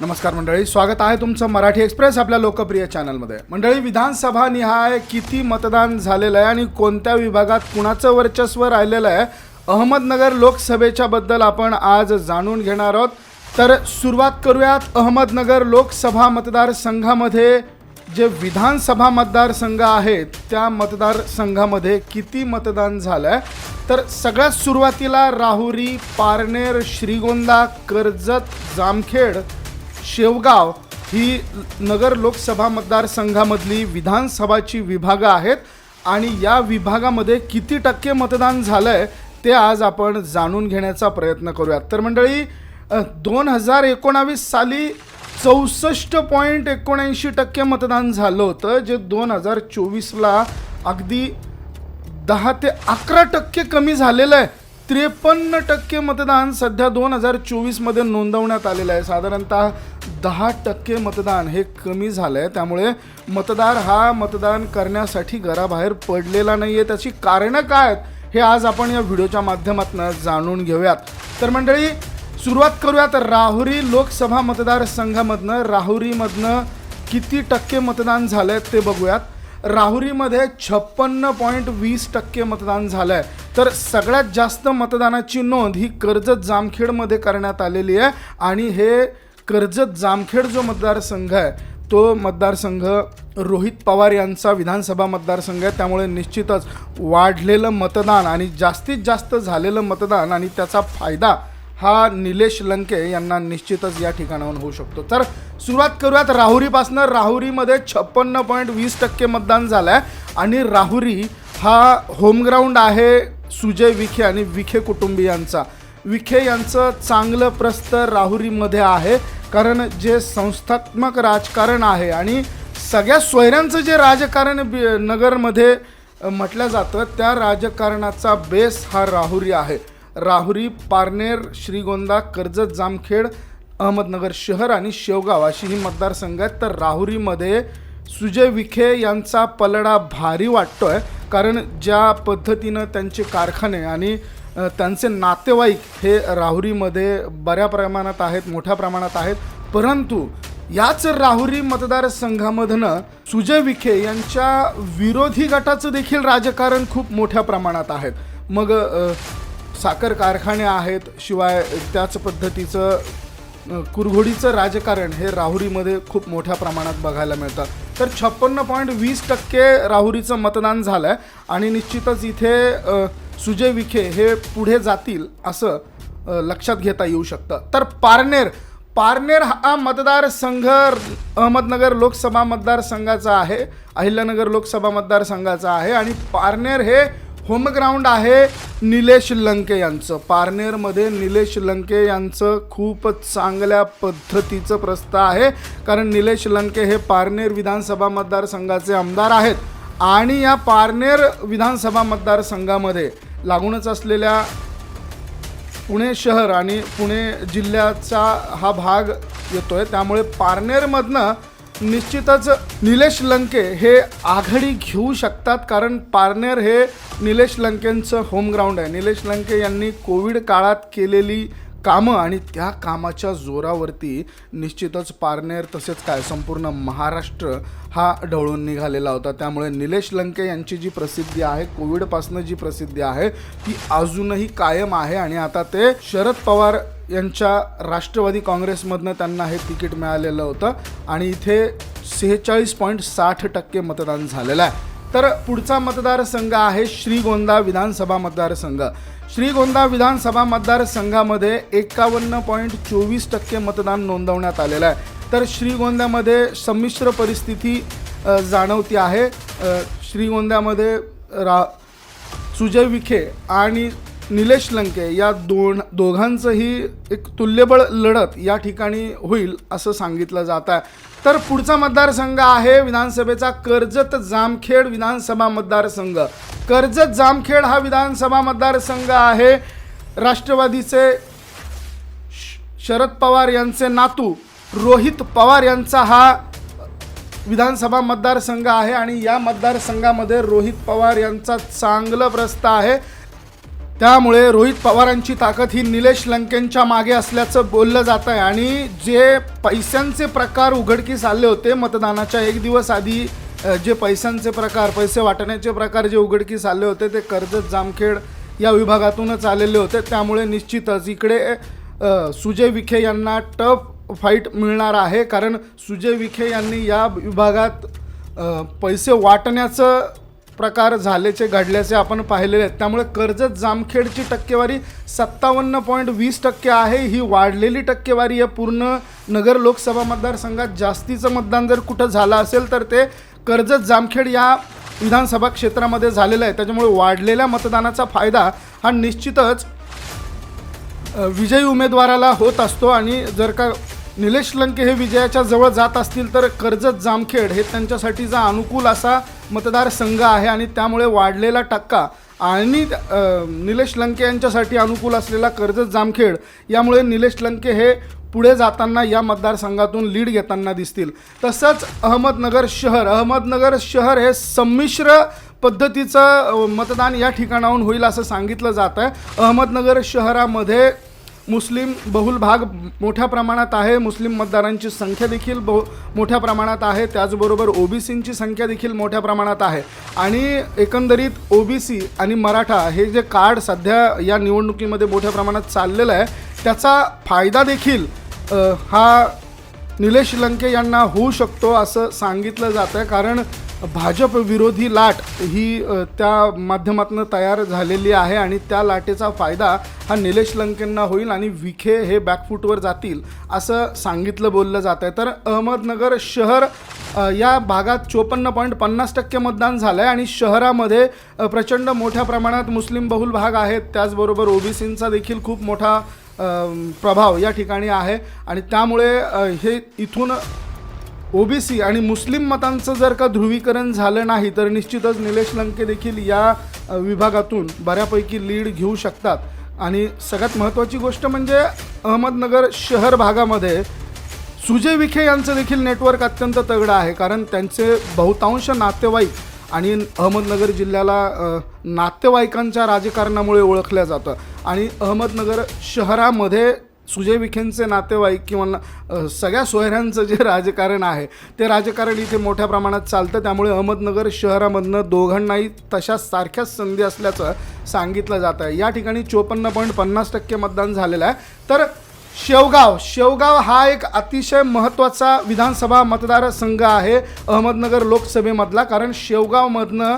नमस्कार मंडळी स्वागत आहे तुमचं मराठी एक्सप्रेस आपल्या लोकप्रिय चॅनलमध्ये. मंडळी विधानसभा निहाय किती मतदान झालेलं आहे आणि कोणत्या विभागात कुणाचं वर्चस्व राहिलेलं आहे? अहमदनगर लोकसभेच्या बद्दल आपण आज जाणून घेणार आहोत. तर सुरुवात करूयात अहमदनगर लोकसभा मतदारसंघामध्ये. जे विधानसभा मतदारसंघ आहेत त्या मतदारसंघामध्ये किती मतदान झालं आहे तर सगळ्यात सुरुवातीला राहुरी पारनेर श्रीगोंदा कर्जत जामखेड शेवगाव ही नगर लोकसभा मतदारसंघामधली विधानसभाची विभागं आहेत आणि या विभागामध्ये किती टक्के मतदान झालं आहे ते आज आपण जाणून घेण्याचा प्रयत्न करूयात. तर मंडळी दोन हजार एकोणावीस साली चौसष्ट पॉईंट एकोणऐंशी टक्के मतदान झालं होतं जे दोन हजार चोवीसला अगदी दहा ते अकरा टक्के कमी झालेलं आहे. त्रेपन्न टक्के मतदान सध्या दोन हजार चोवीसमध्ये नोंदवण्यात आलेलं आहे. साधारणतः दहा टक्के मतदान हे कमी झालं आहे त्यामुळे मतदार हा मतदान करण्यासाठी घराबाहेर पडलेला नाही आहे त्याची कारणं काय आहेत हे आज आपण या व्हिडिओच्या माध्यमातून जाणून घेऊयात. तर मंडळी सुरुवात करूयात राहुरी लोकसभा मतदारसंघामधनं. राहुरीमधनं किती टक्के मतदान झालं आहे ते बघूयात. राहुरीमध्ये छप्पन्न पॉईंट वीस टक्के मतदान झालं आहे तर सगळ्यात जास्त मतदानाची नोंद ही कर्जत जामखेडमध्ये करण्यात आलेली आहे. आणि हे कर्जत जामखेड जो मतदारसंघ आहे तो मतदारसंघ रोहित पवार यांचा विधानसभा मतदारसंघ आहे. त्यामुळे निश्चितच वाढलेलं मतदान आणि जास्तीत जास्त झालेलं मतदान आणि त्याचा फायदा हा निलेश लंके यांना निश्चितच या ठिकाणाहून होऊ शकतो. तर सुरुवात करूयात राहुरीपासनं. राहुरीमध्ये छप्पन्न पॉईंट वीस टक्के मतदान झालं आहे आणि राहुरी हा होमग्राऊंड आहे सुजय विखे आणि विखे कुटुंबियांचा विखे यांचं चांगलं प्रस्त राहुरीमध्ये आहे कारण जे संस्थात्मक राजकारण आहे आणि सगळ्या सोयऱ्यांचं जे राजकारण बि- नगरमध्ये म्हटलं जातं त्या राजकारणाचा बेस हा राहुरी आहे. राहुरी पारनेर श्रीगोंदा कर्जत जामखेड अहमदनगर शहर आणि शेवगाव अशी ही मतदारसंघ आहेत तर राहुरीमध्ये सुजय विखे यांचा पलडा भारी वाटतो आहे कारण ज्या पद्धतीनं त्यांचे कारखाने आणि त्यांचे नातेवाईक हे राहुरीमध्ये बऱ्या प्रमाणात आहेत मोठ्या प्रमाणात आहेत. परंतु याच राहुरी मतदारसंघामधनं सुजय विखे यांच्या विरोधी गटाचं देखील राजकारण खूप मोठ्या प्रमाणात आहेत. मग साखर कारखाने आहेत शिवाय त्याच पद्धतीचं कुरघोडीचं राजकारण हे राहुरीमध्ये खूप मोठ्या प्रमाणात बघायला मिळतं. तर छप्पन्न पॉईंट वीस टक्के राहुरीचं मतदान झालं आहे आणि निश्चितच इथे सुजय विखे हे पुढे जातील असं लक्षात घेता येऊ शकतं. तर पारनेर पारनेर हा मतदारसंघ अहमदनगर लोकसभा मतदारसंघाचा आहे अहिल्यानगर लोकसभा मतदारसंघाचा आहे आणि पारनेर हे होमग्राऊंड आहे निलेश लंके यांचं. पारनेरमध्ये निलेश लंके यांचं खूप चांगल्या पद्धतीचं प्रस्थ आहे. कारण निलेश लंके हे पारनेर विधानसभा मतदारसंघाचे आमदार आहेत. आणि या पारनेर विधानसभा मतदारसंघामध्ये लागूनच असलेल्या पुणे शहर आणि पुणे जिल्ह्याचा हा भाग येतो आहे त्यामुळे पारनेरमधनं निश्चितच निलेश लंके हे आघाडी घेऊ शकतात कारण पारनेर हे निलेश लंकेंचं होमग्राऊंड आहे. निलेश लंके यांनी कोविड काळात केलेली कामं आणि त्या कामाच्या जोरावरती निश्चितच पारनेर तसेच काय संपूर्ण महाराष्ट्र हा ढवळून निघालेला होता. त्यामुळे निलेश लंके यांची जी प्रसिद्धी आहे कोविडपासनं जी प्रसिद्धी आहे ती अजूनही कायम आहे आणि आता ते शरद पवार यांच्या राष्ट्रवादी काँग्रेसमधनं त्यांना हे तिकीट मिळालेलं होतं आणि इथे सेहेचाळीस पॉईंट साठ टक्के मतदान झालेलं आहे. तर पुढचा मतदारसंघ आहे श्रीगोंदा विधानसभा मतदारसंघ. श्रीगोंदा विधानसभा मतदारसंघामध्ये एकावन्न पॉईंट चोवीस टक्के मतदान नोंदवण्यात आलेलं आहे. तर श्रीगोंद्यामध्ये संमिश्र परिस्थिती जाणवती आहे. श्रीगोंद्यामध्ये रा सुजय विखे आणि निलेश लंके या दोन दोघांचंही एक तुल्यबळ लढत या ठिकाणी होईल असं सांगितलं जात आहे. तर पुढचा मतदारसंघ आहे विधानसभेचा कर्जत जामखेड विधानसभा मतदारसंघ. कर्जत जामखेड हा विधानसभा मतदारसंघ आहे. राष्ट्रवादीचे श- शरद पवार यांचे नातू रोहित पवार यांचा हा विधानसभा मतदारसंघ आहे आणि या मतदारसंघामध्ये रोहित पवार यांचा चांगलं प्रस्ताव आहे. त्यामुळे रोहित पवारांची ताकद ही निलेश लंकेंच्या मागे असल्याचं बोललं जात आहे आणि जे पैशांचे प्रकार उघडकीस आले होते मतदानाच्या एक दिवस आधी जे पैशांचे प्रकार पैसे वाटण्याचे प्रकार जे उघडकीस आले होते ते कर्जत जामखेड या विभागातूनच आलेले होते. त्यामुळे निश्चितच इकडे सुजय विखे यांना टफ फाईट मिळणार आहे. कारण सुजय विखे यांनी या विभागात पैसे वाटण्याचं प्रकार झाल्याचे घडल्याचे आपण पाहिलेले आहेत. त्यामुळे कर्जत जामखेडची टक्केवारी सत्तावन्न पॉईंट वीस टक्के आहे. ही वाढलेली टक्केवारी आहे. पूर्ण नगर लोकसभा मतदारसंघात जास्तीचं मतदान जर कुठं झालं असेल तर ते कर्जत जामखेड या विधानसभा क्षेत्रामध्ये झालेलं आहे. त्याच्यामुळे वाढलेल्या मतदानाचा फायदा हा निश्चितच विजयी उमेदवाराला होत असतो. आणि जर का निलेश लंके हे विजयाच्या जवळ जात असतील तर कर्जत जामखेड हे त्यांच्यासाठीचा अनुकूल असा मतदारसंघ आहे आणि त्यामुळे वाढलेला टक्का आणि निलेश लंके यांच्यासाठी अनुकूल असलेला कर्जत जामखेड यामुळे निलेश लंके हे पुढे जाताना या मतदारसंघातून लीड घेताना दिसतील. तसंच अहमदनगर शहर अहमदनगर शहर हे संमिश्र पद्धतीचं मतदान या ठिकाणाहून होईल असं सांगितलं जात आहे अहमदनगर शहरामध्ये मुस्लिम बहुल भाग मोठ्या प्रमाणात आहे. मुस्लिम मतदारांची संख्या देखील बहु मोठ्या प्रमाणात आहे. त्याचबरोबर ओबीसींची संख्या देखील मोठ्या प्रमाणात आहे. आणि एकंदरीत ओबीसी आणि मराठा हे जे कार्ड सध्या या निवडणुकीमध्ये मोठ्या प्रमाणात चाललेलं आहे त्याचा फायदा देखील हा निलेश लंके यांना होऊ शकतो असं सांगितलं जातं आहे कारण भाजप विरोधी लाट ही त्या माध्यमातून तयार झालेली आहे आणि त्या लाटेचा फायदा हा निलेश लंकेंना होईल आणि विखे हे बॅकफूटवर जातील असं सांगितलं बोललं जात आहे तर अहमदनगर शहर या भागात चोपन्न पॉईंट पन्नास टक्के मतदान झालं आहे आणि शहरामध्ये प्रचंड मोठ्या प्रमाणात मुस्लिम बहुल भाग आहेत. त्याचबरोबर ओबीसींचा देखील खूप मोठा प्रभाव या ठिकाणी आहे. आणि त्यामुळे हे इथून ओबीसी आणि मुस्लिम मतांचं जर का ध्रुवीकरण झालं नाही तर निश्चितच निलेश लंके देखील या विभागातून बऱ्यापैकी लीड घेऊ शकतात. आणि सगळ्यात महत्त्वाची गोष्ट म्हणजे अहमदनगर शहर भागामध्ये सुजय विखे यांचं देखील नेटवर्क अत्यंत तगडं आहे कारण त्यांचे बहुतांश नातेवाईक आणि अहमदनगर जिल्ह्याला नातेवाईकांच्या राजकारणामुळे ओळखलं जातं. आणि अहमदनगर शहरामध्ये सुजय विखेंचे नातेवाईक किंवा सगळ्या सोयऱ्यांचं जे राजकारण आहे ते राजकारण इथे मोठ्या प्रमाणात चालतं. त्यामुळे अहमदनगर शहरामधनं दोघांनाही तशा सारख्याच संधी असल्याचं सांगितलं जात आहे या ठिकाणी चोपन्न पॉईंट पन्नास टक्के मतदान झालेलं आहे. तर शेवगाव शेवगाव हा एक अतिशय महत्त्वाचा विधानसभा मतदारसंघ आहे अहमदनगर लोकसभेमधला. कारण शेवगावमधनं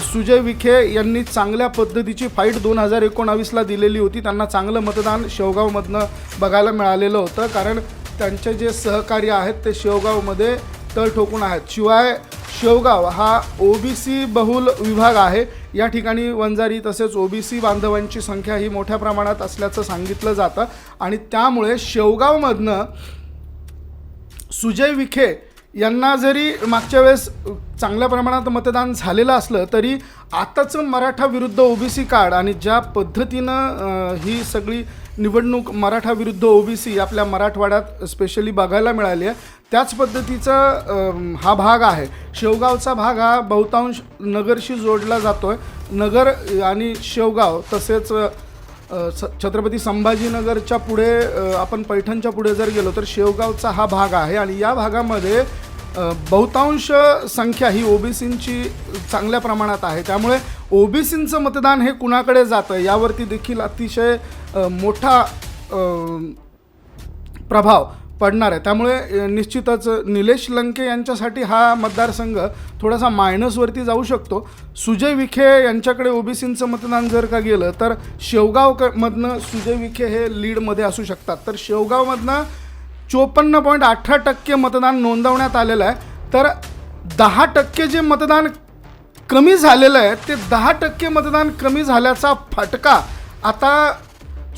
सुजय विखे यांनी चांगल्या पद्धतीची फाईट दोन हजार एकोणावीसला दिलेली होती. त्यांना चांगलं मतदान शेवगावमधनं बघायला मिळालेलं होतं. कारण त्यांचे जे सहकार्य आहेत ते शेवगावमध्ये तळ ठोकून आहेत. शिवाय शेवगाव हा ओबीसी बहुल विभाग आहे. या ठिकाणी वंजारी तसेच ओबीसी बांधवांची संख्या ही मोठ्या प्रमाणात असल्याचं सांगितलं जातं. आणि त्यामुळे शेवगावमधनं सुजय विखे यांना जरी मागच्या वेळेस चांगल्या प्रमाणात मतदान झालेलं असलं तरी आताचं मराठा विरुद्ध ओबीसी कार्ड आणि ज्या पद्धतीनं ही सगळी निवडणूक मराठा विरुद्ध ओबीसी आपल्या मराठवाड्यात स्पेशली बघायला मिळाली आहे त्याच पद्धतीचा हा भाग आहे. शेवगावचा भाग हा बहुतांश नगरशी जोडला जातो आहे नगर आणि शेवगाव तसेच छत्रपती संभाजीनगरच्या पुढे आपण पैठणच्या पुढे जर गेलो तर शेवगावचा हा भाग आहे आणि या भागामध्ये बहुतांश संख्या ही ओबीसींची चांगल्या प्रमाणात आहे. त्यामुळे ओबीसींचं मतदान हे कुणाकडे जातं यावरती देखील अतिशय मोठा प्रभाव पडणार आहे. त्यामुळे निश्चितच निलेश लंके यांच्यासाठी हा मतदारसंघ थोडासा मायनसवरती जाऊ शकतो. सुजय विखे यांच्याकडे ओबीसींचं मतदान जर का गेलं तर शेवगावमधनं सुजय विखे हे लीडमध्ये असू शकतात. तर शेवगावमधनं चोपन्न पॉईंट अठरा टक्के मतदान नोंदवण्यात आलेलं आहे. तर दहा टक्के जे मतदान कमी झालेलं आहे ते दहा टक्के मतदान कमी झाल्याचा फटका आता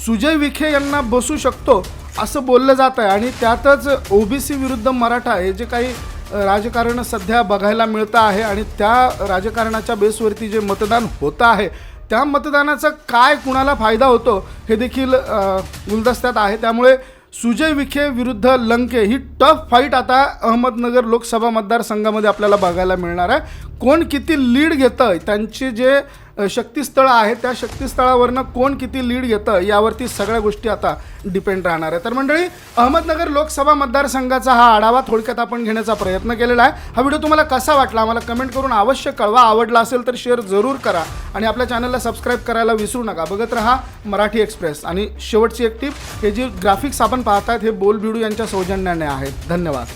सुजय विखे यांना बसू शकतो असं बोललं जात आहे. आणि त्यातच ओबीसी विरुद्ध मराठा हे जे काही राजकारण सध्या बघायला मिळतं आहे आणि त्या राजकारणाच्या बेसवरती जे मतदान होतं आहे त्या मतदानाचा काय कुणाला फायदा होतो हे देखील गुलदस्त्यात आहे. त्यामुळे सुजय विखे विरुद्ध लंके ही टफ फाईट आता अहमदनगर लोकसभा मतदारसंघामध्ये आपल्याला बघायला मिळणार आहे. कोण किती लीड घेतं त्यांचे जे शक्तीस्थळं आहेत. त्या शक्तीस्थळावरनं कोण किती लीड घेतं यावरती सगळ्या गोष्टी आता डिपेंड राहणार आहे तर मंडळी अहमदनगर लोकसभा मतदारसंघाचा हा आढावा थोडक्यात आपण घेण्याचा प्रयत्न केलेला आहे. हा व्हिडिओ तुम्हाला कसा वाटला आम्हाला कमेंट करून अवश्य कळवा. आवडला असेल तर शेअर जरूर करा आणि आपल्या चॅनलला सबस्क्राईब करायला विसरू नका. बघत राहा मराठी एक्सप्रेस आणि शेवटची एक टिप हे जी ग्राफिक्स आपण पाहतात हे बोल बिडू यांच्या सौजन्याने आहेत. धन्यवाद.